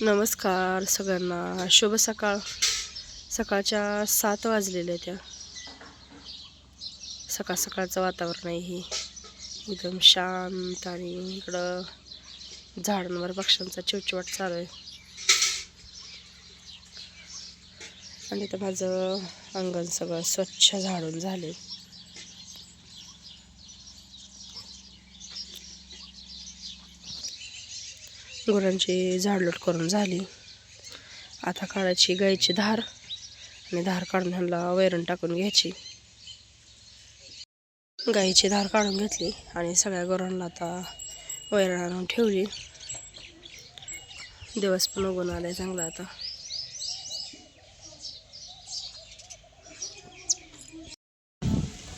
नमस्कार सगळ्यांना. शुभ सकाळ. सकाळच्या सात वाजलेल्या त्या सकाळ सकाळचं वातावरण आहे हे. एकदम शांत आणि इकडं झाडांवर पक्ष्यांचा चिवचिवाट चालू आहे. आणि तर माझं अंगण सगळं स्वच्छ झाडून झाले गुरांची झाडलोट करून झाली. आता काढायची गाईची धार आणि धार काढून ह्यांना वैरण टाकून घ्यायची. गाईची धार काढून घेतली आणि सगळ्या गुरांना आता वैरण आणून ठेवली. दिवस पण उगून आलाय चांगला आता.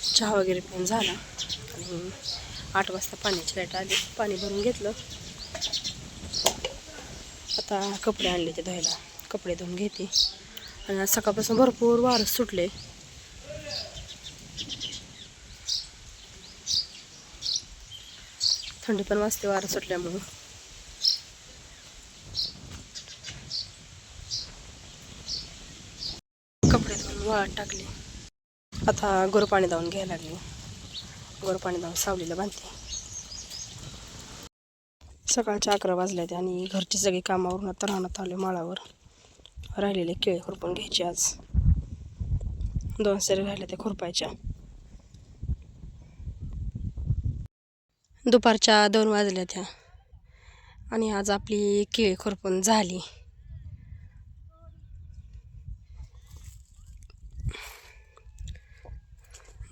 चहा वगैरे पिऊन झाला आणि आठ वाजता पाण्याची लाइट आली. पाणी भरून घेतलं. आता कपडे आणले ते धुवायला. कपडे धुवून घेते. आणि आज सकाळपासून भरपूर वारं सुटले. थंडी पण वाजते वारं सुटल्यामुळं. कपडे धुवून वाळत टाकले. आता गोर पाणी धावून घ्यायला लागले. गोर पाणी धावून सावलीला बांधते. सकाळच्या अकरा वाजल्यात आणि घरची सगळी कामावरून आता राहण्यात आले माळावर. राहिलेले केळे खुरपून घ्यायचे आज. दोन सरी राहिल्या त्या खुरपायच्या. दुपारच्या दोन वाजल्या त्या. आणि आज आपली केळी खुरपून झाली.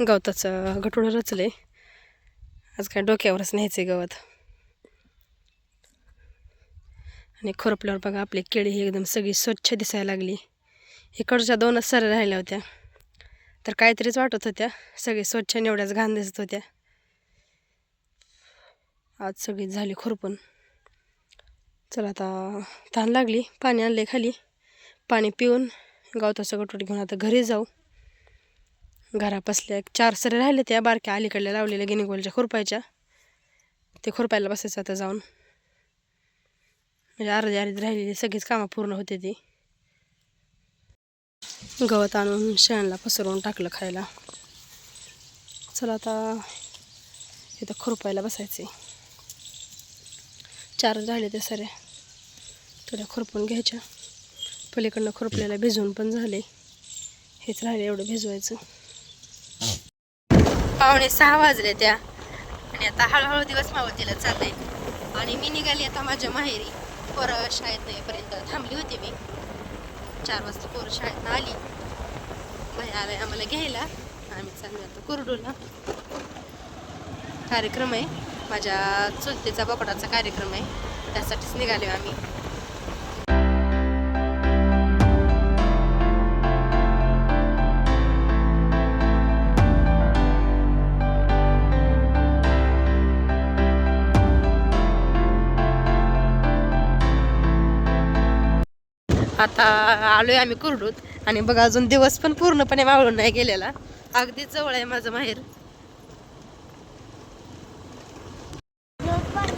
गवताचं गटोडं रचले आज काय डोक्यावरच न्यायचे गवत. आणि खुरपल्यावर बघा आपली केळी ही एकदम सगळी स्वच्छ दिसायला लागली. इकडच्या दोनच सऱ्या राहिल्या होत्या. तर काहीतरीच वाटत होत्या. सगळी स्वच्छ निवड्याच घाण दिसत होत्या. आज सगळी झाली खुरपून. चला आता तहान लागली. पाणी आणले खाली. पाणी पिऊन गावता सगळं टोट घेऊन आता घरी जाऊ. घरापासल्या एक चार सरे राहिले त्या. बारक्या अलीकडल्या लावलेल्या गिनीगोलच्या खुरपायच्या. ते खुरपायला बसायचं आता जाऊन. म्हणजे अर्धी अर्धी राहिलेली सगळीच कामं पूर्ण होते ती. गवत आणून शेणला पसरवून टाकलं खायला. चला आता इथं खुरपायला बसायचे चार झाले ते सऱ्या थोड्या खुरपून घ्यायच्या. पलीकडनं खुरपल्याला भिजवून पण झाले हेच राहिले एवढं भिजवायचं. पावणे सहा वाजले त्या. आणि आता हळूहळू दिवस मावतीला चालले आणि मी निघाली आता माझ्या माहेरी. पोरं शाळेत येईपर्यंत थांबली होती मी. चार वाजता पोरं शाळेत आली. भाई आलाय आम्हाला घ्यायला. आम्ही चाललो आता कुरडूला कार्यक्रम आहे. माझ्या चुलतेचा बोकडाचा कार्यक्रम आहे. त्यासाठीच निघाले आम्ही. आता आलोय आम्ही कुरडूत. आणि बघा अजून दिवस पण पूर्णपणे वाळून नाही गेलेला. अगदी जवळ आहे माझं माहेर.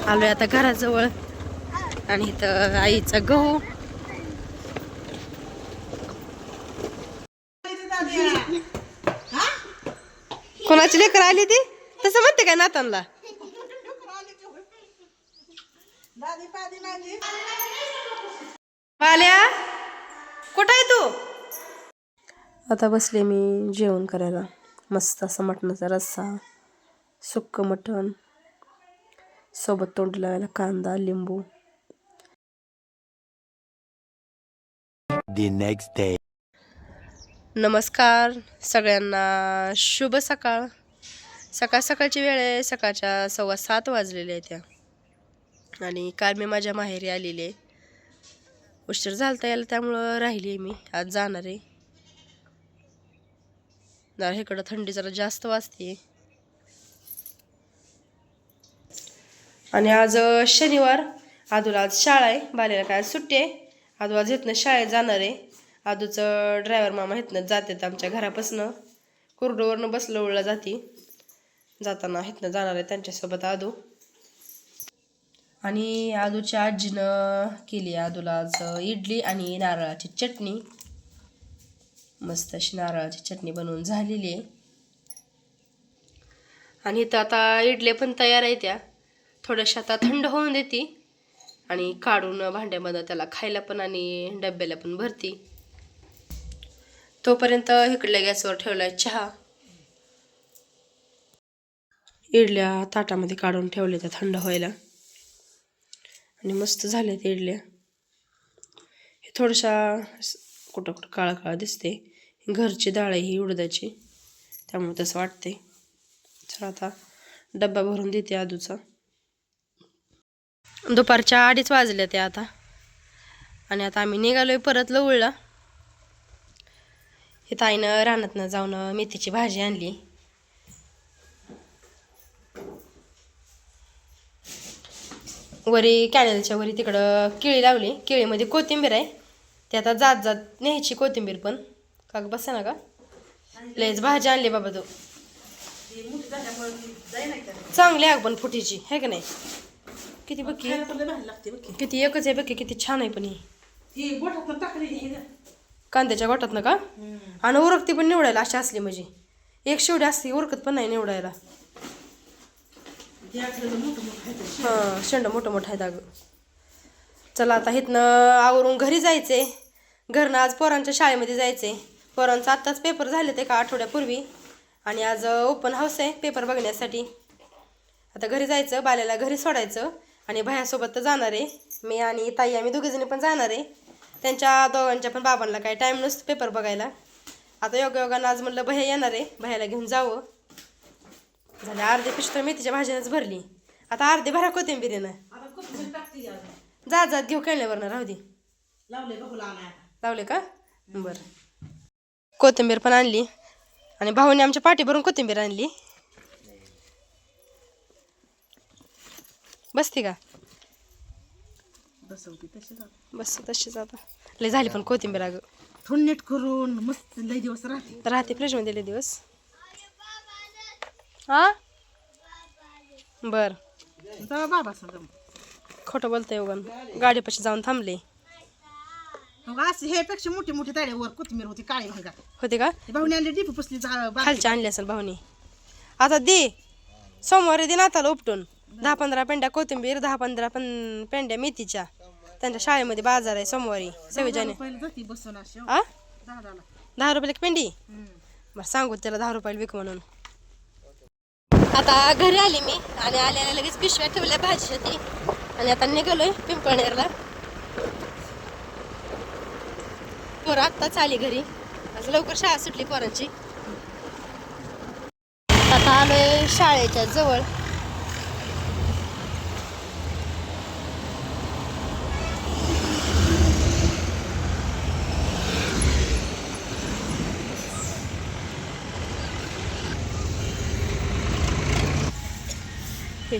आलोय आता घराजवळ. आणि इथं आईचा गहू. कोणाची लेकर आली ती? तसं म्हणते काय नातानला आल्या कुठं आहे तू? आता बसले मी जेवण करायला. मस्त असं मटणाचा रस्सा सुक्क मटण सोबत तोंड लावायला कांदा लिंबू. The next day. नमस्कार सगळ्यांना. शुभ सकाळ. सकाळ सकाळची वेळ आहे. सकाळच्या सव्वा सात वाजलेल्या आहेत त्या. आणि काल मी माझ्या माहेरी आलेली आहे. उशीर झालता यायला त्यामुळं राहिली आहे मी. आज जाणार आहे. जरा इकडं थंडी जरा जास्त वाजते आणि आज शनिवार. आदूला आज शाळा आहे बालेला काय सुट्टी आहे. आदू आज इथनं शाळेत जाणार आहे. आदूचं ड्रायव्हर मामा इथनं जातात आमच्या घरापासनं. कुरडोवरनं बसलं उडला जाती. जाताना इथनं जाणार आहे त्यांच्यासोबत आदू. आणि आदूच्या आजीनं केली आदूला आज इडली आणि नारळाची चटणी. मस्त अशी नारळाची चटणी बनवून झालेली आहे. आणि इथं आता इडल्या पण तयार आहे त्या. थोड्याशा आता थंड होऊन देते. आणि काढून भांड्यामध्ये त्याला खायला पण आणि डब्याला पण भरती. तोपर्यंत इकडल्या गॅसवर ठेवलाय चहा. इडल्या ताटामध्ये काढून ठेवल्या त्या थंड व्हायला. आणि मस्त झाल्या त्या इडल्या हे थोड्याशा कुठं कुठं काळा काळा दिसते घरची डाळ आहे ही उडदाची. त्यामुळे तसं वाटते चला आता डब्बा भरून देते आदूचा. दुपारच्या अडीच वाजल्या त्या आता. आणि आता आम्ही निघालोय परत लवळला. हे ताईनं रानातनं जाऊन मेथीची भाजी आणली. वरी कॅनलच्या वरी तिकडं केळी लावली. केळीमध्ये कोथिंबीर आहे. ते आता जात जात न्यायची कोथिंबीर पण. का बसा ना का लयच भाजी आणली बाबा तू. चांगली आहे पण फुटीची आहे का नाही? किती बघ की. लागते बघ किती एकच आहे बघ की किती छान आहे पण ही. कांद्याच्या गोटात ना का आणि उरकती पण निवडायला अशी असली म्हणजे. एक शेवटी असते उरकत पण नाही निवडायला ते आपल्याला मोठं मोठं आहे ते. हां शेंड मोठं मोठं आहेत अगं. चला आता इथनं आवरून घरी जायचे. घरनं आज पोरांच्या शाळेमध्ये जायचे. पोरांचा आत्ताच पेपर झाले ते का आठवड्यापूर्वी. आणि आज ओपन हाऊस आहे पेपर बघण्यासाठी. आता घरी जायचं बाल्याला घरी सोडायचं. आणि भयासोबत तर जाणार आहे. मी आणि ताई आम्ही दोघीजणी पण जाणार आहे. त्यांच्या दोघांच्या पण बाबांना काही टाईम नसतो पेपर बघायला. आता योगायोगानं आज म्हणलं भया येणार आहे. भयाला घेऊन जावं. झाले अर्धी तर मेथीच्या भाज्यानंच भरली. आता अर्धी भरा कोथिंबीरीनं. आता कोथिंबीर टाकते यार. जा जात घेऊ खेळण्यावर राहू दे. लावले बघू. लावले का? बरं. कोथिंबीर पण आणली. आणि भाऊने आमच्या पाठी भरून कोथिंबीर आणली. बसते का? बसवते तशी बस तशीच आता. लय झाली पण कोथिंबीर अगं. थोडं नीट करून मस्त लई दिवस राहते. राहते फ्रीजमध्ये दिले दिवस. हा? बर. जाऊ बाबा सांग खोटं बोलतंय उगन गाडीपाशी जाऊन थांबले. असे हे पेक्षा मोठी मोठी कोथिंबीर होती काळी होते का? भाऊने आणली डिपी पुसली जा- बाकी. खालच्या आणली असेल भाऊनी. आता दे. सोमवारी दे नाताला उपटून. दहा पंधरा पेंड्या कोथिंबीर दहा पंधरा पण पेंड्या मेथीच्या. त्यांच्या शाळेमध्ये बाजार आहे सोमवारी. सव्वीस जाने पहिलं जाती बसून अशी हो. आ? दहा दहाला दहा रुपयाला एक पेंडी? हम्म. बरं सांगू त्याला दहा रुपयाला विक म्हणून. आता घरी आली मी आणि आल्याला लगेच पिशव्या ठेवल्या भाजीसाठी आणि आता निघालोय पिंपळनेरला. पोरं आत्ताच आली घरी. आज लवकर शाळा सुटली पोरांची. आता आलोय शाळेच्या जवळ.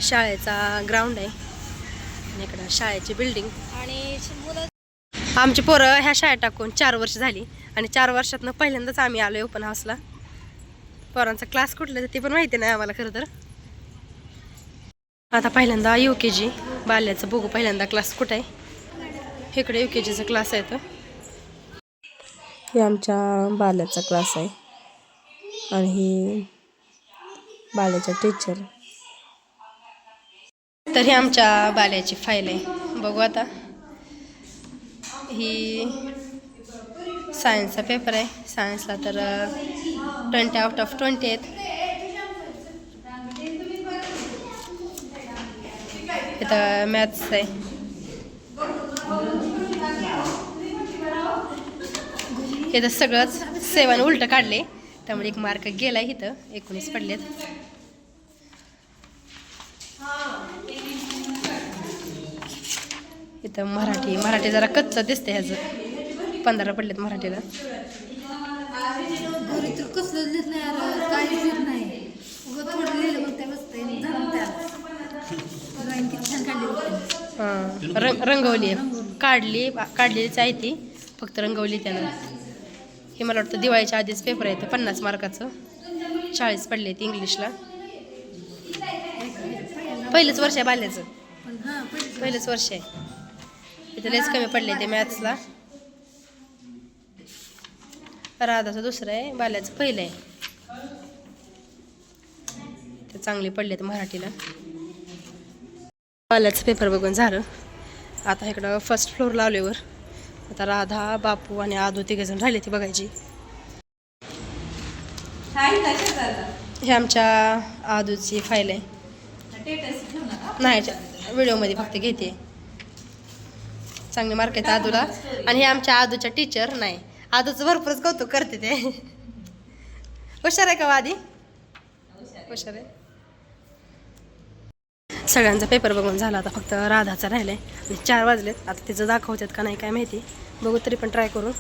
शाळेचा ग्राउंड आहे. आणि इकडं शाळेची बिल्डिंग आणि मुलं आमची पोरं ह्या शाळेत टाकून चार वर्ष झाली. आणि चार वर्षातनं पहिल्यांदाच आम्ही आलोय ओपन हाऊसला पोरांचा क्लास कुठला ते पण माहिती नाही आम्हाला खरं तर. आता पहिल्यांदा यू के जी बाल्याचं बघू पहिल्यांदा क्लास कुठं आहे. इकडे यू के जीचा क्लास आहे तर हे आमच्या बाल्याचा क्लास आहे. आणि ही बाल्याच्या टीचर तर ही आमच्या बाल्याची फाईल आहे. बघू आता. ही सायन्सचा पेपर आहे. सायन्सला तर ट्वेंटी आउट ऑफ ट्वेंटी आहेत. इथं मॅथ्स आहे. इथं सगळंच सेवन उलटं काढले. त्यामुळे एक मार्क गेला इथं. एकोणीस पडलेत. इथं मराठी मराठी जरा कच्चं दिसते ह्याचं. पंधरा पडलेत मराठीला. हां रंग रंगवली आहे. काढली काढलेलीच आहे ती. फक्त रंगवली त्यानं. हे मला वाटतं दिवाळीच्या आधीच पेपर आहे तर पन्नास मार्काचं. चाळीस पडले ते इंग्लिशला. पहिलंच वर्ष आहे बाल्याचं. हां पहिलंच वर्ष आहे. तिथे लयच कमी पडले ते मॅथ्सला. राधाचं दुसरं आहे बाल्याचं पहिलं आहे. ते चांगले पडले तर मराठीला. बाल्याचं पेपर बघून झालं. आता इकडं फर्स्ट फ्लोर लावल्यावर आता राधा बापू आणि आदू तिघे जण राहिले ते बघायची. हे आमच्या आदूची फाईल आहे. नाही व्हिडिओमध्ये फक्त घेते. चांगले मार्क आहेत आदूला. आणि हे आमच्या आदूच्या टीचर नाही. आदूचं भरपूरच कौतुक करते ते. हुशार आहे का हो आधी हुशार आहे. सगळ्यांचा पेपर बघून झाला आता फक्त राधाचा राहिला आणि चार वाजलेत. आता तिचं दाखवतात का नाही काय माहिती. बघू तरी पण ट्राय करू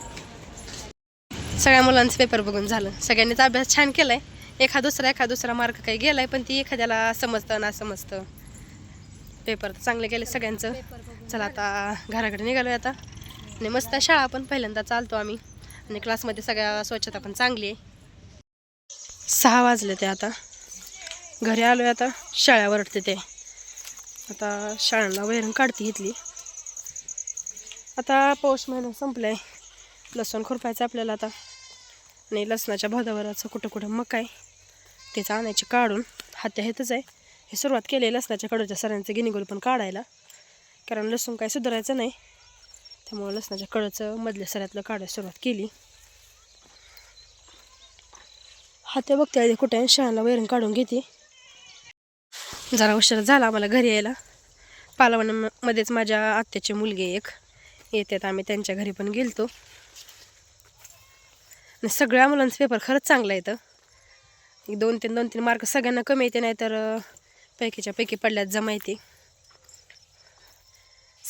सगळ्या मुलांचं पेपर बघून झालं. सगळ्यांनीच अभ्यास छान केला आहे एखा दुसरा एखा दुसरा मार्क काही गेला आहे पण ती एखाद्याला समजतं ना समजतं पेपर तर चांगले गेले सगळ्यांचं. चला आता घराकडे निघालोय आता. आणि मस्त शाळा पण पहिल्यांदा चालतो आम्ही. आणि क्लासमध्ये सगळ्या स्वच्छता पण चांगली आहे. सहा वाजले ते आता. घरी आलोय आता. शाळेवर ते. आता शाळांना वैरण काढते घेतली आता पौष महिना संपलाय. लसूण खुरपायचं आपल्याला आता. आणि लसणाच्या भादावराचं कुठं कुठं मग आहे. त्याचं आणायचे काढून. हात्या हेतच आहे. हे सुरुवात केली आहे लसणाच्या कडूच्या सरांचं गिनीगोल पण काढायला. कारण लसूण काय सुधारायचं नाही. त्यामुळं लसणाच्या कडचं मधल्या सऱ्यातलं काढायला सुरुवात केली. हात्या बघते आधी कुठे आहे, वैरण काढून घेते. जरा उशीर झाला आम्हाला घरी यायला. पालवणमध्येच माझ्या आत्याची मुलगी एक. येतात आम्ही त्यांच्या घरी पण गेलतो. आणि सगळ्या मुलांचं पेपर खरंच चांगला येतं एक दोन तीन दोन तीन मार्क सगळ्यांना कमी येते नाही तर पैकीच्या पैकी पडल्यात जमा येते.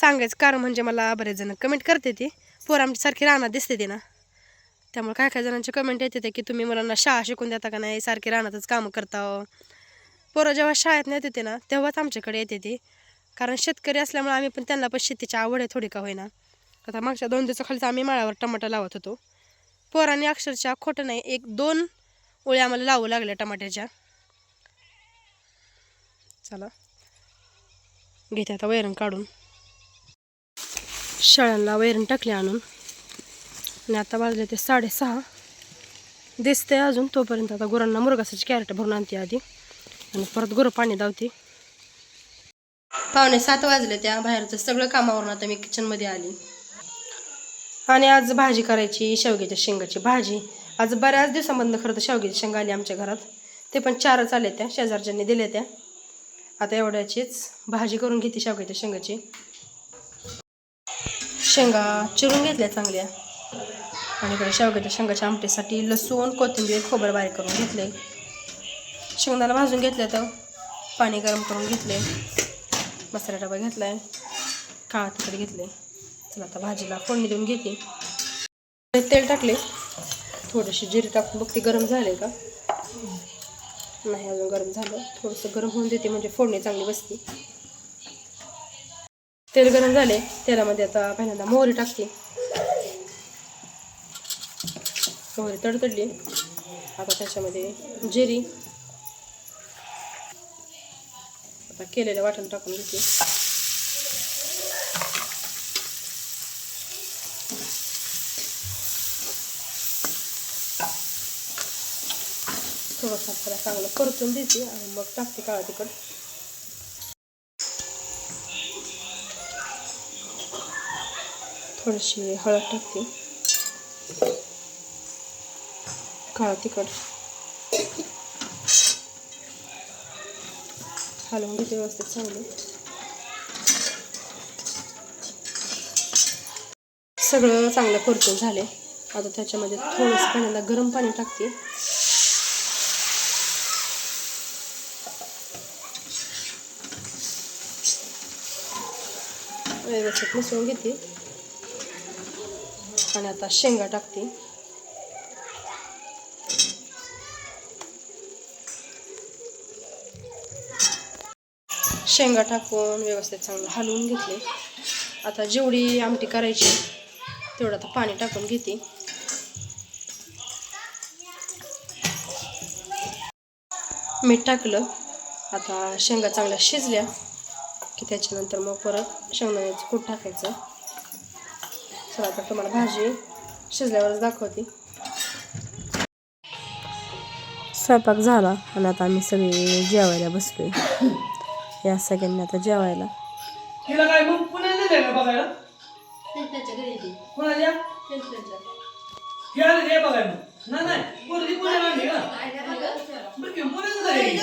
सांगायचं कारण म्हणजे मला बरेच जण कमेंट करते ती. पोर आमच्यासारखी राहणार दिसते ती ना. त्यामुळे काय काय जणांचे कमेंट येते ते की तुम्ही मुलांना शाळा शिकून देता का नाही? सारखी रानातच कामं करता हो. पोरं जेव्हा शाळेत नेते ते ना तेव्हाच आमच्याकडे येते ती. कारण शेतकरी असल्यामुळे आम्ही पण त्यांना पण शेतीची आवड आहे थोडी का होईना. आता मागच्या दोन दिवसाखालीच आम्ही माळावर टमाटा लावत होतो. पोरांनी अक्षरशः खोटं नाही एक दोन ओळ्या आम्हाला लावू लागल्या टमाट्याच्या. चला. घेते आता वैरण काढून. शाळांना वैरण टाकले आणून. आणि आता वाजले ते साडेसहा. दिसते अजून तोपर्यंत. आता गुरांना मुरगासाची कॅरेट भरून आणते आधी. आणि परत गुरं पाणी धावते पावणे सात वाजले त्या बाहेरचं सगळं कामावरून आता मी किचनमध्ये आली. आणि आज भाजी करायची शेवग्याच्या शेंगाची भाजी. आज बऱ्याच दिवसामधनं खरं तर शेवग्याची शेंगा आली आमच्या घरात. ते पण चारच आले त्या शेजारच्यांनी दिल्या त्या. आता एवढ्याचीच भाजी करून घेते शेवग्याच्या शेंगाची. शेंगा चिरून घेतल्या चांगल्या. आणि इकडे शेवग्याच्या शेंगाच्या आमटीसाठी लसूण कोथिंबीर खोबर बारीक करून घेतले. शेंगदाणा भाजून घेतले तर पाणी गरम करून घेतले. मसाला डबा घेतला आहे काळा तिकडे घेतले. चला आता भाजीला फोडणी देऊन घेते. तेल टाकले. थोडेसे जिरे टाकून बघते गरम झाले का? नाही अजून गरम झालं. थोडंसं गरम होऊन देते म्हणजे फोडणी चांगली बसते. तेल गरम झाले तेलामध्ये आता पहिल्यांदा मोहरी टाकते. मोहरी तडतडली. आता त्याच्यामध्ये जिरी. आता केलेलं वाटण टाकून घेते. थोडंसं त्याला चांगलं परतून देते आणि मग टाकते काळा तिखट. थोडीशी हळद टाकते. काळा तिखट. हलवून घेते व्यवस्थित चांगलं. सगळं चांगलं परतून झाले. आता त्याच्यामध्ये थोडंसं पहिल्यांदा गरम पाणी टाकते. व्यवस्थित मिसळून घेते. आणि आता शेंगा टाकते. शेंगा टाकून व्यवस्थित चांगलं हलवून घेतले. आता जेवढी आमटी करायची तेवढं आता पाणी टाकून घेते. मीठ टाकलं. आता शेंगा चांगल्या शिजल्या की त्याच्यानंतर मग परत शेंगदाण्याचं कूट टाकायचं. चला आता तुम्हाला भाजी शिजल्यावरच दाखवते स्वयंपाक झाला आणि आता आम्ही सगळे जेवायला बसलोय या सगळ्यांनी आता जेवायला नाही